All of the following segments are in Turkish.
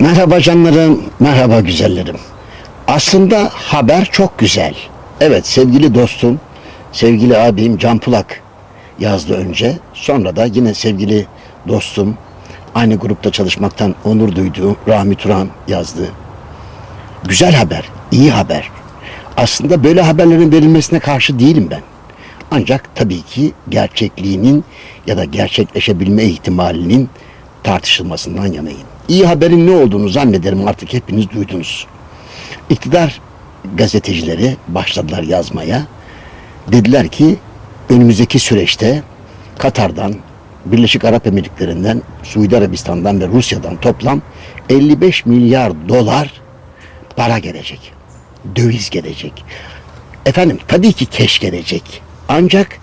Merhaba canlarım, merhaba güzellerim. Aslında haber çok güzel. Evet sevgili dostum, sevgili abim Can Pulak yazdı önce. Sonra da yine sevgili dostum, aynı grupta çalışmaktan onur duyduğum Rahmi Turan yazdı. Güzel haber, iyi haber. Aslında böyle haberlerin verilmesine karşı değilim ben. Ancak tabii ki gerçekliğinin ya da gerçekleşebilme ihtimalinin tartışılmasından yanayım. İyi haberin ne olduğunu zannederim artık hepiniz duydunuz. İktidar gazetecileri başladılar yazmaya. Dediler ki önümüzdeki süreçte Katar'dan, Birleşik Arap Emirlikleri'nden, Suudi Arabistan'dan ve Rusya'dan toplam 55 milyar dolar para gelecek. Döviz gelecek. Efendim tabii ki keş gelecek. Ancak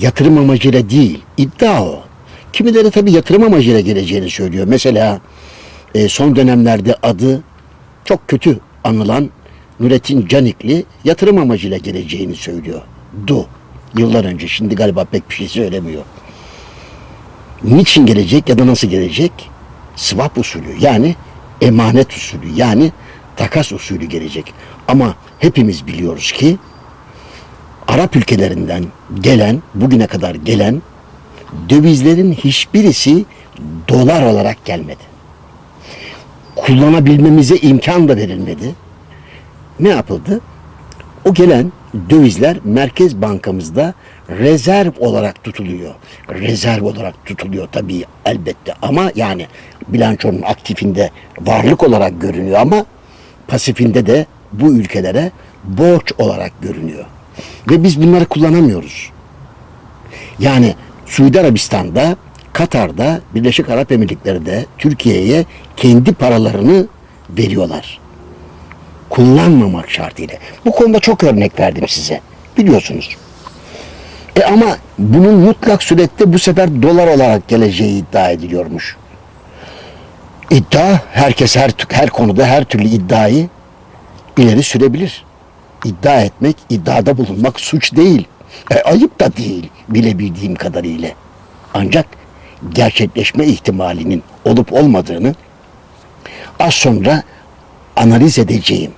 yatırım amacıyla değil, iddia o. Kimileri tabii yatırım amacıyla geleceğini söylüyor. Mesela e, son dönemlerde adı çok kötü anılan Nurettin Canikli yatırım amacıyla geleceğini söylüyor. Du. Yıllar önce. Şimdi galiba pek bir şey söylemiyor. Niçin gelecek ya da nasıl gelecek? Swap usulü yani emanet usulü yani takas usulü gelecek. Ama hepimiz biliyoruz ki Arap ülkelerinden gelen, bugüne kadar gelen dövizlerin hiçbirisi dolar olarak gelmedi. Kullanabilmemize imkan da verilmedi. Ne yapıldı? O gelen dövizler Merkez Bankamızda rezerv olarak tutuluyor. Rezerv olarak tutuluyor tabii elbette ama yani bilançonun aktifinde varlık olarak görünüyor ama pasifinde de bu ülkelere borç olarak görünüyor. Ve biz bunları kullanamıyoruz. Yani Suudi Arabistan'da, Katar'da, Birleşik Arap Emirlikleri'de Türkiye'ye kendi paralarını veriyorlar. Kullanmamak şartıyla. Bu konuda çok örnek verdim size. Biliyorsunuz. E ama bunun mutlak surette bu sefer dolar olarak geleceği iddia ediliyormuş. İddia herkes her her konuda her türlü iddiayı ileri sürebilir. İddia etmek, iddiada bulunmak suç değil. E, ayıp da değil bilebildiğim kadarıyla. Ancak gerçekleşme ihtimalinin olup olmadığını az sonra analiz edeceğim.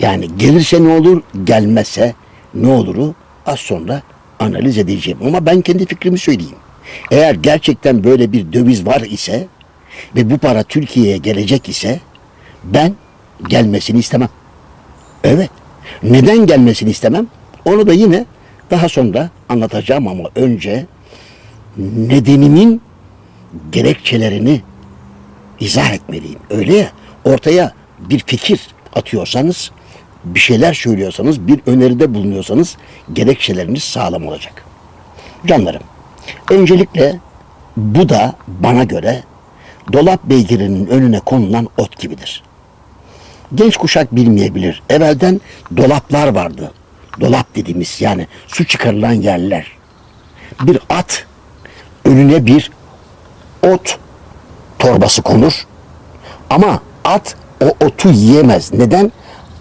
Yani gelirse ne olur, gelmezse ne oluru az sonra analiz edeceğim. Ama ben kendi fikrimi söyleyeyim. Eğer gerçekten böyle bir döviz var ise ve bu para Türkiye'ye gelecek ise ben gelmesini istemem. Evet. Neden gelmesini istemem? Onu da yine daha sonra anlatacağım ama önce nedenimin gerekçelerini izah etmeliyim. Öyle ya ortaya bir fikir atıyorsanız, bir şeyler söylüyorsanız, bir öneride bulunuyorsanız gerekçeleriniz sağlam olacak. Canlarım, öncelikle bu da bana göre dolap beygirinin önüne konulan ot gibidir. Genç kuşak bilmeyebilir. Evvelden dolaplar vardı. Dolap dediğimiz yani su çıkarılan yerler. Bir at önüne bir ot torbası konur. Ama at o otu yiyemez. Neden?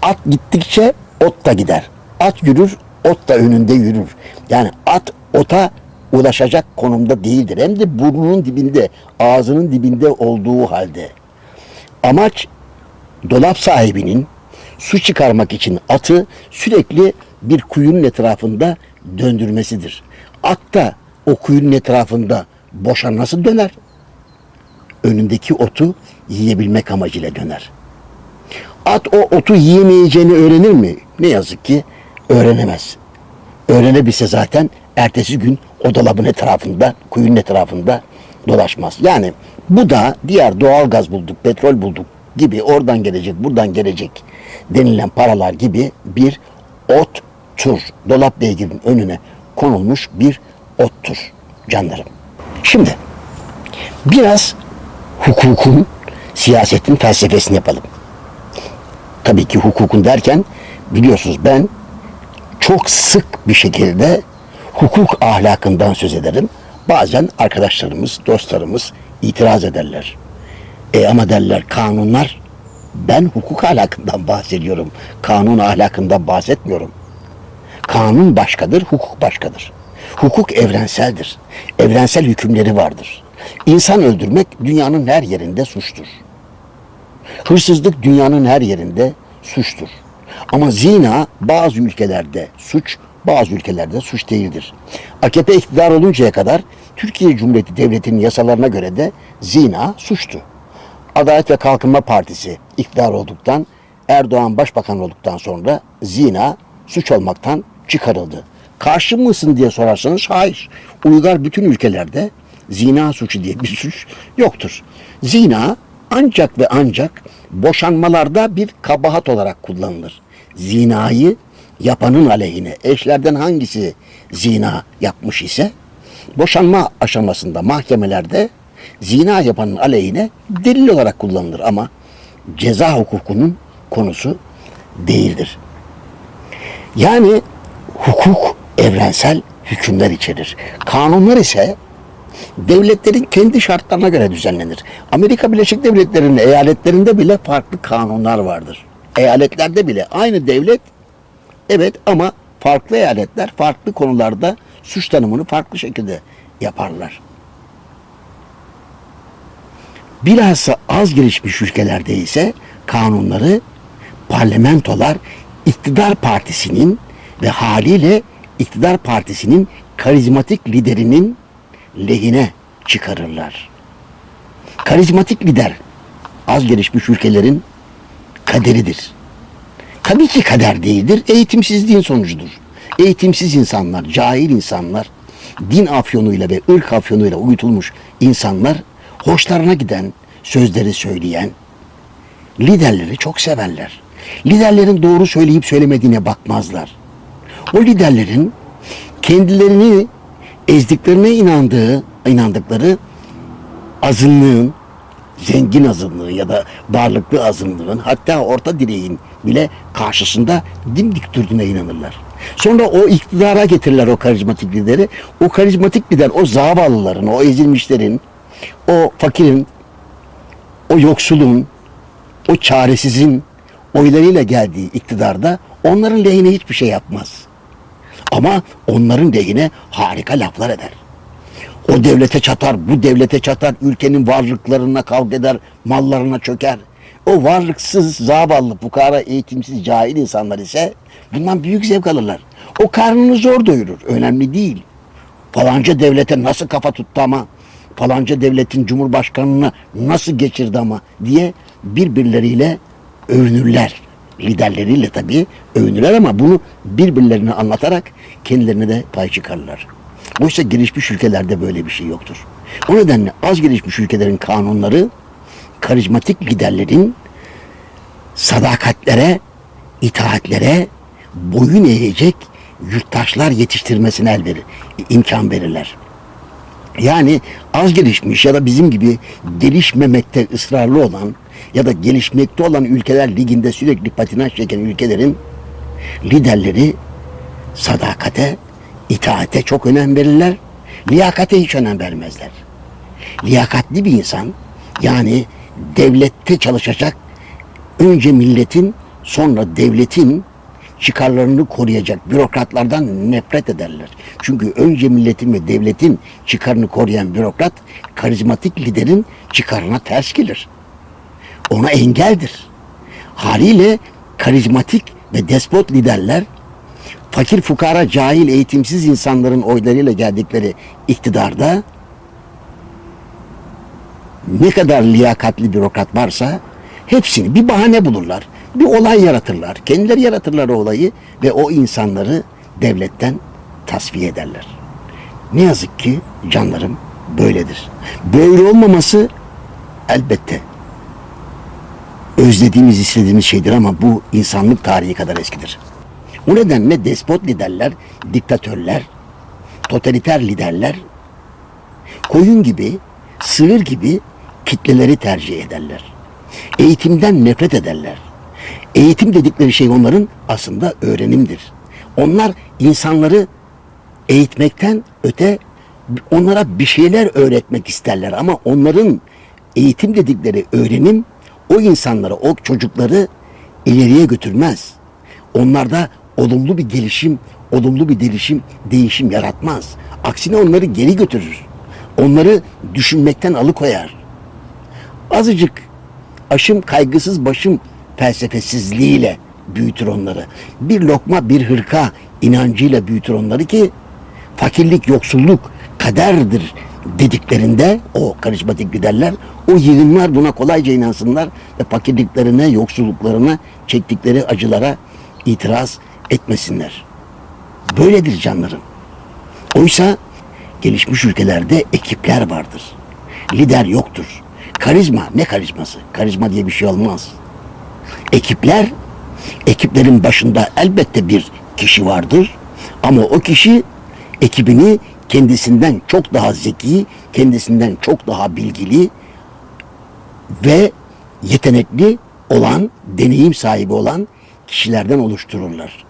At gittikçe ot da gider. At yürür, ot da önünde yürür. Yani at ota ulaşacak konumda değildir. Hem de burnunun dibinde, ağzının dibinde olduğu halde. Amaç dolap sahibinin su çıkarmak için atı sürekli bir kuyunun etrafında döndürmesidir. At da o kuyunun etrafında boşa nasıl döner? Önündeki otu yiyebilmek amacıyla döner. At o otu yiyemeyeceğini öğrenir mi? Ne yazık ki öğrenemez. Öğrenebilse zaten ertesi gün o dolabın etrafında, kuyunun etrafında dolaşmaz. Yani bu da diğer doğal gaz bulduk, petrol bulduk gibi oradan gelecek, buradan gelecek denilen paralar gibi bir ot tur. Dolap beygirinin önüne konulmuş bir ottur canlarım. Şimdi biraz hukukun, siyasetin felsefesini yapalım. Tabii ki hukukun derken biliyorsunuz ben çok sık bir şekilde hukuk ahlakından söz ederim. Bazen arkadaşlarımız, dostlarımız itiraz ederler. E ama derler kanunlar ben hukuk ahlakından bahsediyorum. Kanun ahlakından bahsetmiyorum. Kanun başkadır, hukuk başkadır. Hukuk evrenseldir. Evrensel hükümleri vardır. İnsan öldürmek dünyanın her yerinde suçtur. Hırsızlık dünyanın her yerinde suçtur. Ama zina bazı ülkelerde suç, bazı ülkelerde suç değildir. AKP iktidar oluncaya kadar Türkiye Cumhuriyeti Devleti'nin yasalarına göre de zina suçtu. Adalet ve Kalkınma Partisi iktidar olduktan, Erdoğan başbakan olduktan sonra zina suç olmaktan çıkarıldı. Karşı mısın diye sorarsanız hayır. Uygar bütün ülkelerde zina suçu diye bir suç yoktur. Zina ancak ve ancak boşanmalarda bir kabahat olarak kullanılır. Zinayı yapanın aleyhine eşlerden hangisi zina yapmış ise boşanma aşamasında mahkemelerde zina yapanın aleyhine delil olarak kullanılır ama ceza hukukunun konusu değildir. Yani hukuk evrensel hükümler içerir. Kanunlar ise devletlerin kendi şartlarına göre düzenlenir. Amerika Birleşik Devletleri'nin eyaletlerinde bile farklı kanunlar vardır. Eyaletlerde bile aynı devlet evet ama farklı eyaletler farklı konularda suç tanımını farklı şekilde yaparlar. Bilhassa az gelişmiş ülkelerde ise kanunları parlamentolar iktidar partisinin ve haliyle iktidar partisinin karizmatik liderinin lehine çıkarırlar. Karizmatik lider az gelişmiş ülkelerin kaderidir. Tabii ki kader değildir, eğitimsizliğin sonucudur. Eğitimsiz insanlar, cahil insanlar, din afyonuyla ve ırk afyonuyla uyutulmuş insanlar hoşlarına giden sözleri söyleyen liderleri çok severler. Liderlerin doğru söyleyip söylemediğine bakmazlar. O liderlerin kendilerini ezdiklerine inandığı, inandıkları azınlığın, zengin azınlığı ya da varlıklı azınlığın hatta orta direğin bile karşısında dimdik durduğuna inanırlar. Sonra o iktidara getirirler o karizmatik lideri. O karizmatik lider o zavallıların, o ezilmişlerin, o fakirin, o yoksulun, o çaresizin oylarıyla geldiği iktidarda onların lehine hiçbir şey yapmaz. Ama onların lehine harika laflar eder. O devlete çatar, bu devlete çatar, ülkenin varlıklarına kavga eder, mallarına çöker. O varlıksız, zavallı, fukara, eğitimsiz, cahil insanlar ise bundan büyük zevk alırlar. O karnını zor doyurur, önemli değil. Falanca devlete nasıl kafa tuttu ama, falanca devletin cumhurbaşkanını nasıl geçirdi ama diye birbirleriyle övünürler. Liderleriyle tabii övünürler ama bunu birbirlerine anlatarak kendilerine de pay çıkarırlar. Oysa gelişmiş ülkelerde böyle bir şey yoktur. O nedenle az gelişmiş ülkelerin kanunları karizmatik liderlerin sadakatlere, itaatlere boyun eğecek yurttaşlar yetiştirmesine el verir, imkan verirler. Yani az gelişmiş ya da bizim gibi gelişmemekte ısrarlı olan ya da gelişmekte olan ülkeler liginde sürekli patinaj çeken ülkelerin liderleri sadakate, itaate çok önem verirler. Liyakate hiç önem vermezler. Liyakatli bir insan yani devlette çalışacak önce milletin sonra devletin çıkarlarını koruyacak bürokratlardan nefret ederler. Çünkü önce milletin ve devletin çıkarını koruyan bürokrat karizmatik liderin çıkarına ters gelir. Ona engeldir. Haliyle karizmatik ve despot liderler fakir fukara cahil eğitimsiz insanların oylarıyla geldikleri iktidarda ne kadar liyakatli bürokrat varsa hepsini bir bahane bulurlar. Bir olay yaratırlar. Kendileri yaratırlar o olayı ve o insanları devletten tasfiye ederler. Ne yazık ki canlarım böyledir. Böyle olmaması elbette özlediğimiz, istediğimiz şeydir ama bu insanlık tarihi kadar eskidir. O nedenle despot liderler, diktatörler, totaliter liderler koyun gibi, sığır gibi kitleleri tercih ederler. Eğitimden nefret ederler. Eğitim dedikleri şey onların aslında öğrenimdir. Onlar insanları eğitmekten öte onlara bir şeyler öğretmek isterler ama onların eğitim dedikleri öğrenim o insanları, o çocukları ileriye götürmez. Onlarda olumlu bir gelişim, olumlu bir değişim, değişim yaratmaz. Aksine onları geri götürür. Onları düşünmekten alıkoyar. Azıcık aşım kaygısız başım felsefesizliğiyle büyütür onları. Bir lokma bir hırka inancıyla büyütür onları ki fakirlik, yoksulluk kaderdir dediklerinde o karizmatik liderler o yığınlar buna kolayca inansınlar ve fakirliklerine, yoksulluklarına, çektikleri acılara itiraz etmesinler. Böyledir canlarım. Oysa gelişmiş ülkelerde ekipler vardır. Lider yoktur. Karizma ne karizması? Karizma diye bir şey olmaz. Ekipler, ekiplerin başında elbette bir kişi vardır. Ama o kişi ekibini kendisinden çok daha zeki, kendisinden çok daha bilgili ve yetenekli olan, deneyim sahibi olan kişilerden oluştururlar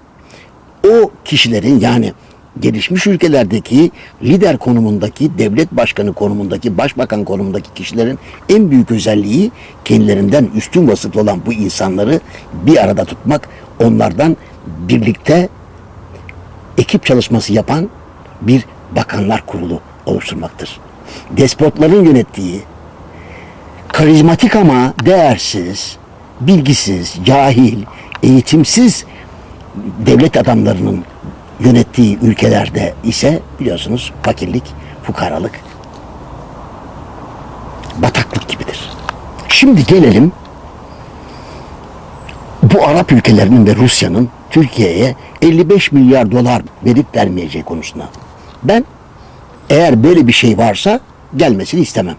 o kişilerin yani gelişmiş ülkelerdeki lider konumundaki, devlet başkanı konumundaki, başbakan konumundaki kişilerin en büyük özelliği kendilerinden üstün vasıflı olan bu insanları bir arada tutmak, onlardan birlikte ekip çalışması yapan bir bakanlar kurulu oluşturmaktır. Despotların yönettiği, karizmatik ama değersiz, bilgisiz, cahil, eğitimsiz devlet adamlarının yönettiği ülkelerde ise biliyorsunuz fakirlik, fukaralık, bataklık gibidir. Şimdi gelelim bu Arap ülkelerinin ve Rusya'nın Türkiye'ye 55 milyar dolar verip vermeyeceği konusuna. Ben eğer böyle bir şey varsa gelmesini istemem.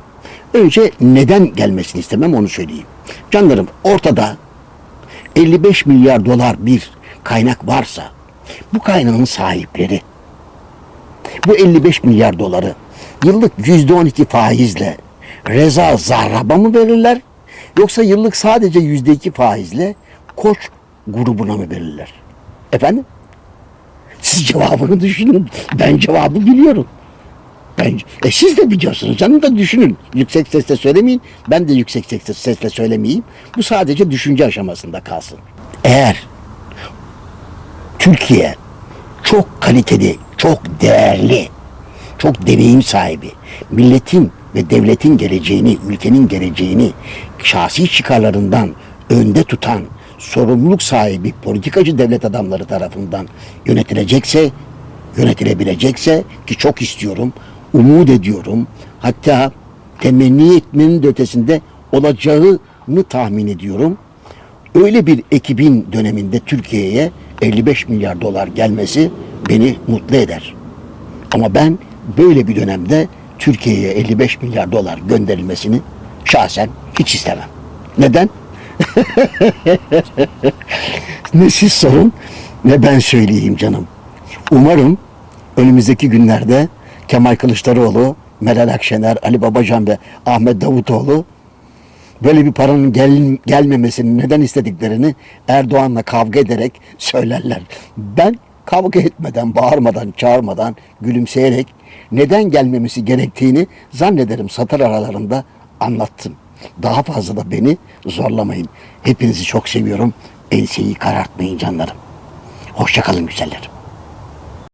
Önce neden gelmesini istemem onu söyleyeyim. Canlarım ortada 55 milyar dolar bir kaynak varsa bu kaynağın sahipleri bu 55 milyar doları yıllık yüzde 12 faizle Reza Zarrab'a mı verirler yoksa yıllık sadece yüzde 2 faizle Koç grubuna mı verirler? Efendim? Siz cevabını düşünün. Ben cevabı biliyorum. Ben, e siz de biliyorsunuz canım da düşünün. Yüksek sesle söylemeyin. Ben de yüksek sesle söylemeyeyim. Bu sadece düşünce aşamasında kalsın. Eğer Türkiye çok kaliteli, çok değerli, çok deneyim sahibi, milletin ve devletin geleceğini, ülkenin geleceğini şahsi çıkarlarından önde tutan sorumluluk sahibi politikacı devlet adamları tarafından yönetilecekse, yönetilebilecekse ki çok istiyorum, umut ediyorum. Hatta temenni etmenin de ötesinde olacağını tahmin ediyorum. Öyle bir ekibin döneminde Türkiye'ye 55 milyar dolar gelmesi beni mutlu eder. Ama ben böyle bir dönemde Türkiye'ye 55 milyar dolar gönderilmesini şahsen hiç istemem. Neden? ne siz sorun ne ben söyleyeyim canım. Umarım önümüzdeki günlerde Kemal Kılıçdaroğlu, Meral Akşener, Ali Babacan ve Ahmet Davutoğlu böyle bir paranın gel, gelmemesini neden istediklerini Erdoğan'la kavga ederek söylerler. Ben kavga etmeden, bağırmadan, çağırmadan, gülümseyerek neden gelmemesi gerektiğini zannederim satır aralarında anlattım. Daha fazla da beni zorlamayın. Hepinizi çok seviyorum. Enseyi karartmayın canlarım. Hoşçakalın güzellerim.